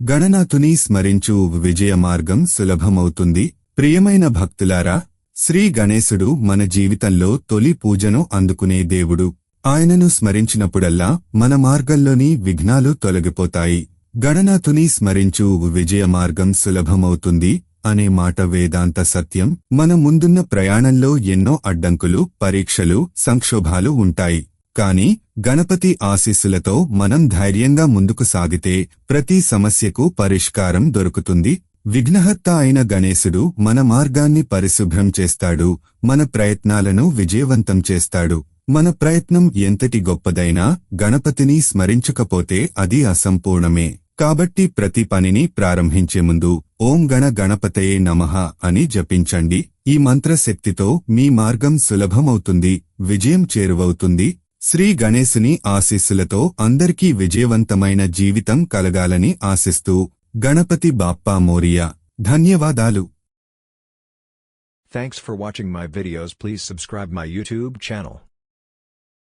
గణనాథుని స్మరించు విజయ మార్గం సులభమవుతుంది. ప్రియమైన భక్తులారా శ్రీ గణేశుడు మన జీవితంలో తొలి పూజను అందుకునే దేవుడు. ఆయనను స్మరించినప్పుడల్లా మన మార్గంలోని విఘ్నాలు తొలగిపోతాయి. గణనాథుని స్మరించు విజయ మార్గం సులభమవుతుంది అనే మాట వేదాంత సత్యం. మన ముందున్న ప్రయాణంలో ఎన్నో అడ్డంకులు పరీక్షలు సంక్షోభాలు ఉంటాయి. కాని గణపతి ఆశీస్సులతో మనం ధైర్యంగా ముందుకు సాగితే ప్రతి సమస్యకు పరిష్కారం దొరుకుతుంది. విఘ్నహర్త అయిన గణేశుడు మన మార్గాన్ని పరిశుభ్రం చేస్తాడు మన ప్రయత్నాలను విజయవంతం చేస్తాడు. మన ప్రయత్నం ఎంతటి గొప్పదైనా గణపతిని స్మరించకపోతే అది అసంపూర్ణమే. కాబట్టి ప్రతి పనిని ప్రారంభించే ముందు ఓం గణ గణపతయే నమః అని జపించండి. ఈ మంత్రశక్తితో మీ మార్గం సులభమవుతుంది విజయం చేరువవుతుంది. శ్రీ గణేశుని ఆశీస్సులతో అందరికీ విజయవంతమైన జీవితం కలగాలని ఆశిస్తూ గణపతి బాప్పా మోరియా ధన్యవాదాలు Thanks for watching my videos please subscribe my YouTube channel.